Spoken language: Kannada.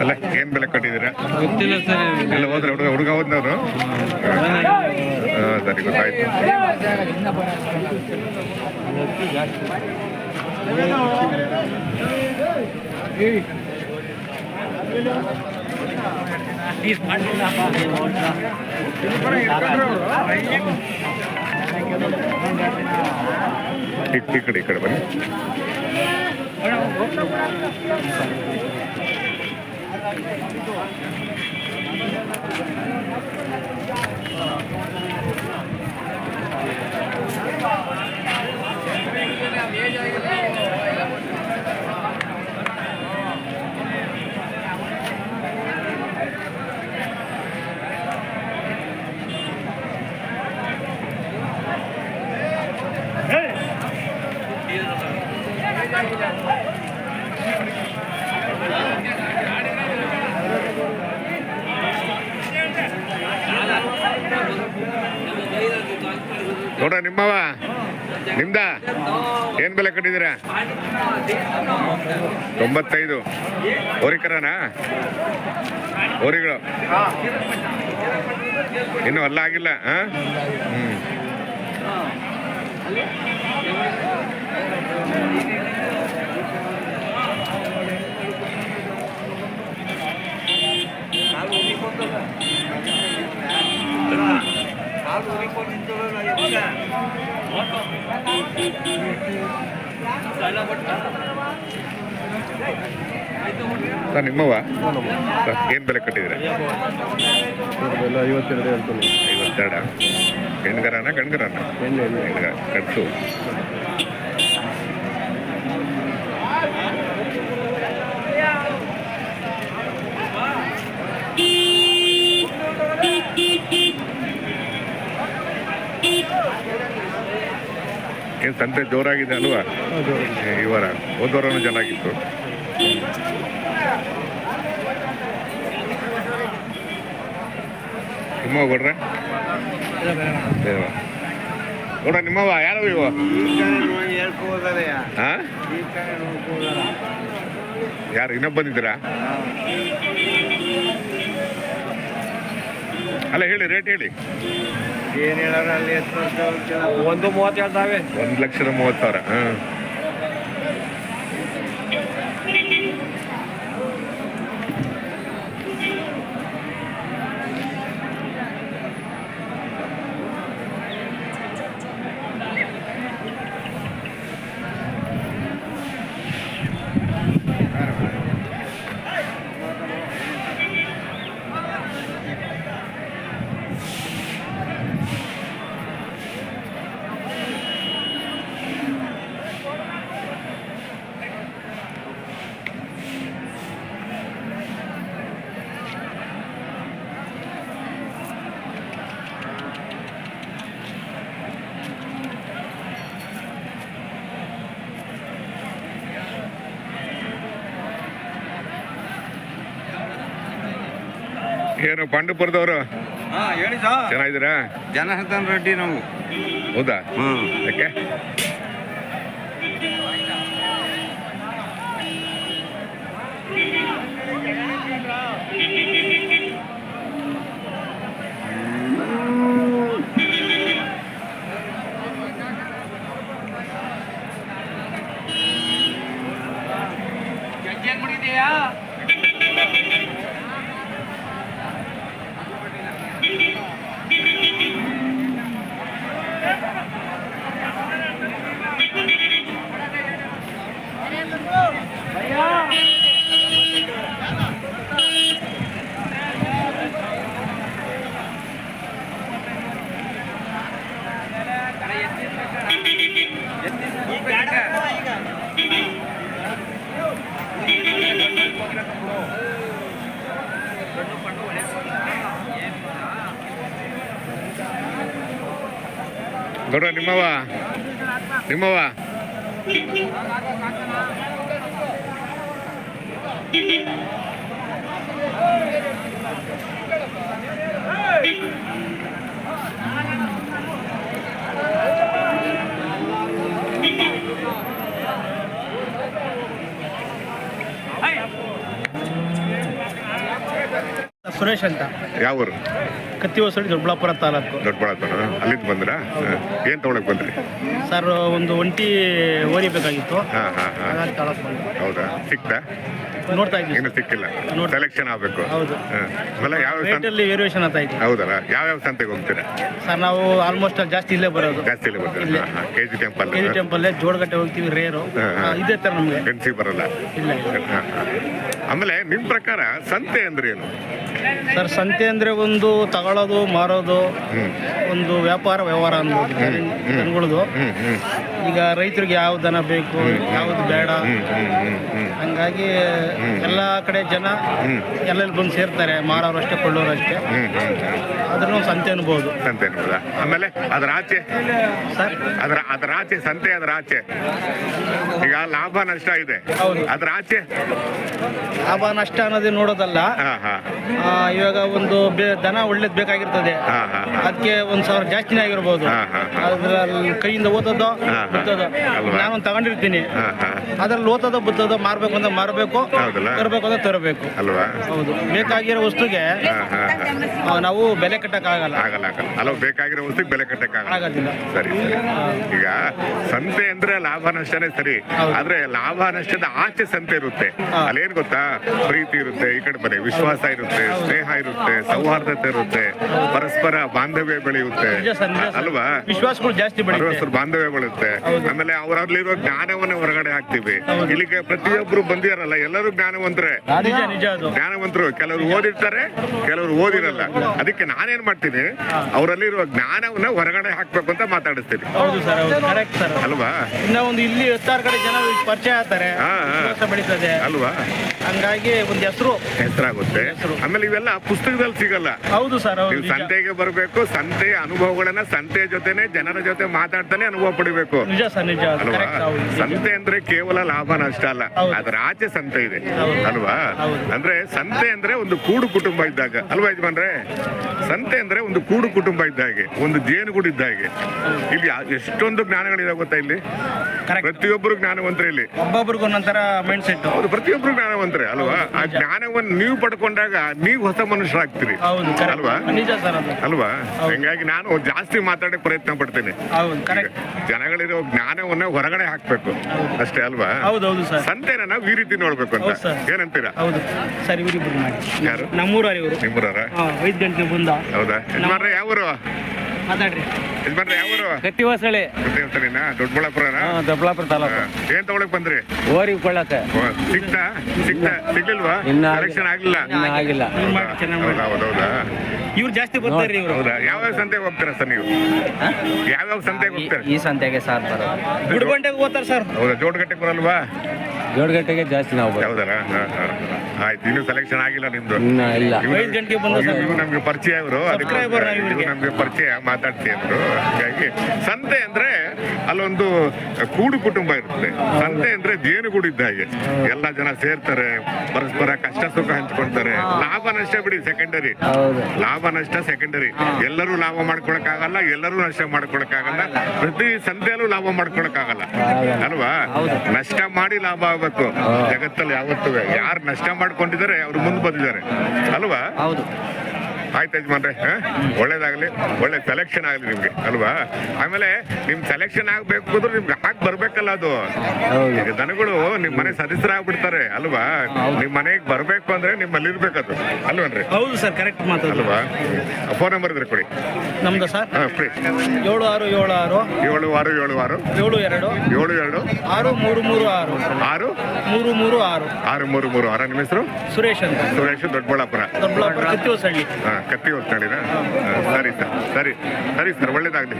ಅಲ್ಲ ಏನ್ ಬೆಲೆ ಕೊಟ್ಟಿದ್ದೀರಾ? ಗೊತ್ತಿಲ್ಲ ಸರ್. ಎಲ್ಲ ಹೋದ್ರೆ ಹುಡುಗ ಹುಡುಗ ಹೋದ್ನವ್ರು ಸರಿ ಗೊತ್ತಾಯ್ತು. ಈ ಕಡೆ ಈ ಕಡೆ ಬನ್ನಿ. Thank you. ನಿಮ್ದ? ಏನ್ ಬೆಲೆ ಕಟ್ಟಿದೀರ ತೊಂಬತ್ತೈದು. ಹೋರಿಕರನಾ? ಹೋರಿಗಳು. ಇನ್ನು ಅಲ್ಲ ಆಗಿಲ್ಲ ಹಾ ಹ್ಮ್. ಸರ್ ನಿಮ್ಮವ ಸರ್ ಏನ್ ಬೆಲೆ ಕಟ್ಟಿದ್ದೀರಾ? ಎಲ್ಲ ಐವತ್ತೆರಡು ಹೇಳ್ತೀನಿ. ಐವತ್ತೆರಡ? ಹೆಣ್ಗರನ ಗಂಡ್ಗರನ? ಎಣ್ಣೆ ಎಣ್ಣೆ ಏನ್ ಸಂತೆ ಜೋರಾಗಿದೆ ಅಲ್ವಾ? ಈ ವಾರ ಚೆನ್ನಾಗಿತ್ತು. ನಿಮ್ಮವ ಕೊಡ್ರೆ? ನಿಮ್ಮವ ಯಾರು ಇವ ಯಾರು, ಇನ್ನೊಬ್ಬ ಬಂದಿದ್ದೀರಾ? ಅಲ್ಲ, ಹೇಳಿ ರೇಟ್ ಹೇಳಿ. ಏನ್ ಹೇಳಾರ ಅಲ್ಲಿ ಒಂದು ಮೂವತ್ತು ಹೇಳ್ತಾವೆ. ಒಂದು ಲಕ್ಷದ ಮೂವತ್ತು ಸಾವಿರ ಹಾಂ ಏನು ಪಾಂಡುಪುರದವರು? ಹೇಳಿ ಚೆನ್ನಾಗಿದ್ದೀರಾ? ಜನಾರ್ದನ್ ರೆಡ್ಡಿ ನಾವು. ಹೌದಾ? ಹ್ಮ್. ಯಾಕೆ? ದೊಡ್ಡ ನಿಮ್ಮವ ನಿಮ್ಮವ ಸುರೇಶ್ ಅಂತ. ಯಾವ ಊರು ಕತ್ತಿ ಹೊಸಡಿ ದೊಡ್ಡಬಳ್ಳಾಪುರ ತಾಲೂಕು. ದೊಡ್ಡಬಳ್ಳಾಪುರ. ಅಲ್ಲಿಂದ ಬಂದ್ರಾ? ಏನು ತೊಗೊಳಕ್ ಬಂದ್ರಿ? ಸರ್ ಒಂದು ಒಂಟಿ ಓರಿಬೇಕಾಗಿತ್ತು ಹಾಂ ಹಾಂ ಹಾಂ. ಹಾಗಾಗಿ ತಗೊಳಕ್ ಬಂದೆ. ಹೌದಾ? ಸಿಕ್ತಾ? ನೋಡ್ತಾ ಇದ್ದೀವಿ. ಏನೂ ಸಿಕ್ಕಿಲ್ಲ. ನೋಡಿ. ಸೆಲೆಕ್ಷನ್ ಆಗಬೇಕು. ಹೌದು. ಆಮೇಲೆ ಯಾವ ಸಂತೆ? ರೇಟಲ್ಲಿ ವೇರಿಯೇಷನ್ ಆಗ್ತಾ ಇದೆ. ಹೌದಲ್ಲ. ಯಾವ್ಯಾವ ಸಂತೆಗೆ ಹೋಗ್ತೀರಾ? ಸರ್ ನಾವು ಆಲ್ಮೋಸ್ಟ್ ಜಾಸ್ತಿ ಇಲ್ಲೇ ಬರೋದು. ಜಾಸ್ತಿ ಇಲ್ಲ ಬರ್ತೀರಾ ಇಲ್ಲೇ. ಹಾಂ K G temple K G ಟೆಂಪಲ್ಲೇ ಜೋಡಗಟ್ಟೆ ಹೋಗ್ತೀವಿ ರೇರು ಹಾ, ಹಾ. ಇದೇ ಥರ ನಮಗೆ. ಗಣಸಿ ಬರಲ್ಲ. ಇಲ್ಲ ಇಲ್ಲ. ಹಾಂ ಹಾಂ. ಆಮೇಲೆ ನಿಮ್ಮ ಪ್ರಕಾರ ಸಂತೆ ಅಂದ್ರೆ ಏನು? ಸರ್ ಸಂತೆ ಅಂದ್ರೆ ಒಂದು ತಗೊಳ್ಳೋದು ಮಾರೋದು ಒಂದು ವ್ಯಾಪಾರ ವ್ಯವಹಾರ ಅನ್ನೋದು ಹ್ಞೂ ಈಗ ರೈತರಿಗೆ ಯಾವ ದನ ಬೇಕು ಯಾವ್ದು ಬೇಡ. ಹಂಗಾಗಿ ಎಲ್ಲ ಕಡೆ ಜನ ಎಲ್ಲೆಲ್ಲಿ ಬಂದು ಸೇರ್ತಾರೆ ಮಾರೋರು ಅಷ್ಟೇ ಕೊಳ್ಳೋರು ಅಷ್ಟೇ. ಹ್ಞೂ ಸಂತೆ ಅನ್ಬೋದು. ಸಂತೆ ಅನ್ಬೋದಾ? ಆಮೇಲೆ ಅದರ ಆಚೆ? ಸರ್? ಅದರ ಅದರ ಆಚೆ ಸಂತೆ ಅದರ ಆಚೆ. ಈಗ ಲಾಭ ನಷ್ಟ ಇದೆ. ಅದರ ಆಚೆ? ಲಾಭ ನಷ್ಟ ಅನ್ನೋದೇ ನೋಡೋದಲ್ಲ. ಇವಾಗ ಒಂದು ದನ ಒಳ್ಳೇದ್ ಬೇಕಾಗಿರ್ತದೆ. ಅದಕ್ಕೆ ಒಂದ್ ಸಾವಿರ ಜಾಸ್ತಿನೇ ಆಗಿರ್ಬೋದು. ಅದ್ರಲ್ಲಿ ಕೈಯಿಂದ ಓದೋದು. ಬಿತ್ತೋದು? ನಾನೊಂದು ತಗೊಂಡಿರ್ತೀನಿ. ಅದ್ರಲ್ಲಿ ಲೋತದ ಬುತ್ತದ ಮಾರ್ಬೇಕು ಅಂತ ಮಾರಬೇಕು? ತರಬೇಕು ಅಂತ ತರಬೇಕು. ಅಲ್ವಾ? ಹೌದು. ಬೇಕಾಗಿರೋ ವಸ್ತುಗೆ ನಾವು ಬೆಲೆ ಕಟ್ಟಕ್ಕಾಗಲ್ಲ. ಆಗಲ್ಲ ಆಗಲ್ಲ. ಅಲ್ಲ ಬೇಕಾಗಿರೋ ವಸ್ತುಗೆ ಬೆಲೆ ಕಟ್ಟಕ್ ಆಗಲ್ಲ ಸರಿ ಈಗ ಸಂತೆ ಅಂದ್ರೆ ಲಾಭ ನಷ್ಟನೇ ಸರಿ. ಆದ್ರೆ ಲಾಭ ನಷ್ಟದ ಆಚೆ ಸಂತೆ ಇರುತ್ತೆ. ಅಲ್ಲೇನ್ ಗೊತ್ತಾ? ಪ್ರೀತಿ ಇರುತ್ತೆ ಈ ಕಡೆ ಬನ್ನಿ. ವಿಶ್ವಾಸ ಇರುತ್ತೆ ಸ್ನೇಹ ಇರುತ್ತೆ ಸೌಹಾರ್ದತೆ ಇರುತ್ತೆ ಪರಸ್ಪರ ಬಾಂಧವ್ಯ ಬೆಳೆಯುತ್ತೆ. ಅಲ್ವಾ? ವಿಶ್ವಾಸಗಳು ಜಾಸ್ತಿ ಬಾಂಧವ್ಯ ಬೆಳೆಯುತ್ತೆ. ಆಮೇಲೆ ಅವರಲ್ಲಿರೋ ಜ್ಞಾನವನ್ನ ಹೊರಗಡೆ ಹಾಕ್ತಿವಿ. ಇಲ್ಲಿಗೆ ಪ್ರತಿಯೊಬ್ರು ಬಂದಿರಲ್ಲ ಎಲ್ಲರೂ ಜ್ಞಾನವಂತರೇ. ಜ್ಞಾನವಂತರು ಕೆಲವರು ಓದಿರ್ತಾರೆ ಕೆಲವರು ಓದಿರಲ್ಲ. ಅದಕ್ಕೆ ನಾನೇನ್ ಮಾಡ್ತೀನಿ? ಅವರಲ್ಲಿರುವ ಜ್ಞಾನವನ್ನ ಹೊರಗಡೆ ಹಾಕ್ಬೇಕು ಅಂತ ಮಾತಾಡಿಸ್ತೀನಿ. ಅಲ್ವಾ? ಒಂದು ಇಲ್ಲಿ ಹತ್ತಾರು ಕಡೆ ಜನ ಪರಿಚಯ ಆಗ್ತಾರೆ. ಬೆಳೀತದೆ. ಅಲ್ವಾ? ಹಂಗಾಗಿ ಒಂದು ಹೆಸರು. ಹೆಸರಾಗುತ್ತೆ. ಹೆಸ್ರು. ಆಮೇಲೆ ಇವೆಲ್ಲ ಪುಸ್ತಕದಲ್ಲಿ ಸಿಗಲ್ಲ. ಹೌದು ಸರ್. ಸಂತೆಗೆ ಬರಬೇಕು ಸಂತೆಯ ಅನುಭವಗಳನ್ನ ಸಂತೆಯ ಜೊತೆನೆ ಜನರ ಜೊತೆ ಮಾತಾಡ್ತಾನೆ ಅನುಭವ ಪಡಿಬೇಕು. ನಿಜ ಸರ್ ನಿಜ. ಅಲ್ವಾ? ಸಂತೆ ಅಂದ್ರೆ ಕೇವಲ ಲಾಭ ನಷ್ಟ ಅಲ್ಲ ಅದು ಅದರ ಆಚೆ ಸಂತೆ ಇದೆ ಅಲ್ವಾ? ಅಂದ್ರೆ ಸಂತೆ ಅಂದ್ರೆ ಒಂದು ಕೂಡು ಕುಟುಂಬ ಇದ್ದಾಗ ಅಲ್ವಾ ಯಜಮಾನ್ರೆ? ಸಂತೆ ಅಂದ್ರೆ ಒಂದು ಕೂಡು ಕುಟುಂಬ ಇದ್ದಾಗೆ ಒಂದು ಜೇನುಗೂಡು ಇದ್ದಾಗೆ. ಇಲ್ಲಿ ಎಷ್ಟೊಂದು ಜ್ಞಾನಗಳಿದೆ ಗೊತ್ತಾ ಇಲ್ಲಿ. ಪ್ರತಿಯೊಬ್ಬರು ಜ್ಞಾನವಂತರು ಇಲ್ಲಿ. ಒಬ್ಬೊಬ್ಬರು ಒಂದೊಂಥರ ಮೈಂಡ್ ಸೆಟ್ ಹೌದು ಪ್ರತಿಯೊಬ್ರು ಜ್ಞಾನವಂತರೇ ಅಲ್ವಾ? ಆ ಜ್ಞಾನವನ್ನು ನೀವು ಪಡ್ಕೊಂಡಾಗ ನೀವು ಹೊಸ ಮನುಷ್ಯರಾಗ್ತೀರಿ ಅಲ್ವಾ? ಅಲ್ವಾ? ಹಂಗಾಗಿ ನಾನು ಜಾಸ್ತಿ ಮಾತಾಡಕ್ ಪ್ರಯತ್ನ ಪಡ್ತೇನೆ. ಜನಗಳಿರೋ ಜ್ಞಾನವನ್ನ ಹೊರಗಡೆ ಹಾಕ್ಬೇಕು. ಅಷ್ಟೇ ಅಲ್ವಾ? ಹೌದು ಹೌದು ಸರ್. ಸಂತೆನ ನಾವು ಈ ರೀತಿ ನೋಡ್ಬೇಕು ಅಂತ. ಹೌದು ಸರ್. ಏನಂತೀರಾ? ಹೌದು. ಸರ್ ಇವರಿಬ್ರು ಮಾಡಿ ಯಾರು? ನಮ್ಮೂರವ್ರು. ಇವರು ನಿಮ್ಮೂರವ್ರ ಐದು ಗಂಟೆ ಬಂದ ಹೌದಾ? ಯಜಮಾನ್ರೆ ಯಾವೂರು ಮಾತಾಡ್ರಿ. ಯಜಮಾನ್ರೆ ಯಾವೂರು ಗಟ್ಟಿ ಹೊಸಳೆ ಗೊತ್ತಿರ್ತಾನೇನಾ ದೊಡ್ಡಬಳ್ಳಾಪುರನ? ದೊಡ್ಡಬಳ್ಳಾಪುರ ತಾಲೂಕು. ಏನ್ ತಗೊಳಕ್ ಬಂದ್ರಿ? ಓರಿ ಕೊಳ್ಳಕ್ಕೆ. ಓ, ಸಿಕ್ತಾ? ಸಿಗ್ಲಿಲ್ವಾ? ಇನ್ನ ಆಗಿಲ್ಲ. ಸೆಲೆಕ್ಷನ್ ಆಗ್ಲಿಲ್ಲ? ಇನ್ನ ಆಗಿಲ್ಲ. ಇವ್ರು ಚೆನ್ನಾಗಿ ಮಾಡಿ ಹೌದಾ? ಹೌದಾ? ಇವ್ರು ಜಾಸ್ತಿ ಬರ್ತಾರೆ ಇವರು. ಹೌದಾ? ಯಾವ್ಯಾವ ಸಂತೆಗೆ ಹೋಗ್ತಾರೆ ಸರ್ ನೀವು? ಯಾವ್ಯಾವ ಸಂತೆಗೆ ಹೋಗ್ತಾರೆ? ಈ ಸಂತೆಗೆ ಸರ್ ಬರೋದು ಗುಡ್ಬಂಡೆಗೆ ಹೋಗ್ತಾರೆ ಸರ್. ಹೌದಾ? ಜೋಡ್ಗಟ್ಟೆಗೆ ಬರಲ್ವಾ? ಜೋಡಗಟ್ಟೆಗೆ ಜಾಸ್ತಿ ನಾವು ಬರೋದು. ಯಾವ್ದಾರ ಹಾ, ಹಾ, ಹಾ. ಆಯ್ತು ಇನ್ನು ಸೆಲೆಕ್ಷನ್ ಆಗಿಲ್ಲ ನಿಮ್ದು. ಇನ್ನ ಇಲ್ಲ. ಇವ್ರು- ಐದು ಗಂಟೆಗೆ ಬಂದ ಸರ್. ಇವ್ರು ನಮ್ಗೆ ಪರಿಚಯ ಇವರು Subscriber ನಾವು ಇವ್ರಿಗೆ. ನಮ್ಗೆ ಪರಿಚಯ ಮಾತಾಡ್ತೀವಿ ಅಂದ್ರು ಹಾಗಾಗಿ ಸಂತೆ ಅಂದ್ರೆ ಅಲ್ಲೊಂದು ಕೂಡು ಕುಟುಂಬ ಇರುತ್ತೆ. ಸಂತೆ ಅಂದ್ರೆ ಜೇನುಗೂಡು ಇದ್ದ ಹಾಗೆ. ಎಲ್ಲ ಜನ ಸೇರ್ತಾರೆ ಪರಸ್ಪರ ಕಷ್ಟ ಸುಖ ಹಂಚ್ಕೊಳ್ತಾರೆ. ಲಾಭ ನಷ್ಟ ಬಿಡಿ ಸೆಕೆಂಡರಿ ಲಾಭ ನಷ್ಟ ಸೆಕೆಂಡರಿ ಎಲ್ಲರೂ ಲಾಭ ಮಾಡ್ಕೊಳಕ್ಕಾಗಲ್ಲ ಎಲ್ಲರೂ ನಷ್ಟ ಮಾಡ್ಕೊಳಕ್ಕಾಗಲ್ಲ. ಪ್ರತಿ ಸಂತೆಯಲ್ಲೂ ಲಾಭ ಮಾಡ್ಕೊಳಕ್ಕಾಗಲ್ಲ. ಅಲ್ವಾ? ನಷ್ಟ ಮಾಡಿ ಲಾಭ ಆಗ್ಬೇಕು. ಜಗತ್ತಲ್ಲಿ ಯಾವತ್ತೂ ಯಾರು ನಷ್ಟ ಮಾಡ್ಕೊಂಡಿದ್ದಾರೆ ಅವ್ರು ಮುಂದೆ ಬಂದಿದ್ದಾರೆ. ಅಲ್ವಾ? ಹೌದು. ಆಯ್ತು ಯಜಮಾನ್ರೆ ಒಳ್ಳೇದಾಗಲಿ ಒಳ್ಳೆ ಸೆಲೆಕ್ಷನ್ ಆಗಲಿ ನಿಮ್ಗೆ ಅಲ್ವಾ? ಆಮೇಲೆ ನಿಮ್ ಸೆಲೆಕ್ಷನ್ ಆಗ್ಬೇಕು ಅಂದ್ರೆ ನಿಮ್ಗೆ ಹಾಕ್ ಬರ್ಬೇಕಲ್ಲ ಅದು. ಈಗ ದನಗಳು ನಿಮ್ ಮನೆ ಸದಸ್ಯರಾಗ್ಬಿಡ್ತಾರೆ ಅಲ್ವಾ? ನಿಮ್ ಮನೆಗೆ ಬರ್ಬೇಕು ಅಂದ್ರೆ ನಿಮ್ಮಲ್ಲಿ ಇರ್ಬೇಕದು ಅಲ್ವನ್ರಿ? ಹೌದು ಸರ್ ಕರೆಕ್ಟ್ ಮಾತಾಡಲ್ವಾ ಅಲ್ವಾ? ಫೋನ್ ನಂಬರ್ ಇದ್ರೆ ಕೊಡಿ. ನಮ್ದು ಸರ್? ಹಾ ಕೊಡಿ. ಏಳು ಆರು ಏಳು ಆರು. ಏಳು ಆರು ಏಳು ಆರು. ಏಳು ಎರಡು. ಏಳು ಎರಡು. ಆರು ಮೂರು ಮೂರು ಆರು. ಆರು? ಮೂರು ಮೂರು ಆರು. ಆರು ಮೂರು ಮೂರು ಆರು. ನಿಮ್ಮ ಹೆಸರು? ಸುರೇಶ್ ಅಂತ. ಸುರೇಶ್ ದೊಡ್ಡಬಳ್ಳಾಪುರ. ದೊಡ್ಡಬಳ್ಳಾಪುರ ಹಾ. ಕತ್ತಿ ಹೋಗ್ತಾಳಿರಾ ಸರಿ ಸರ್. ಸರಿ. ಸರಿ ಸರ್ ಒಳ್ಳೇದಾಗಲಿ?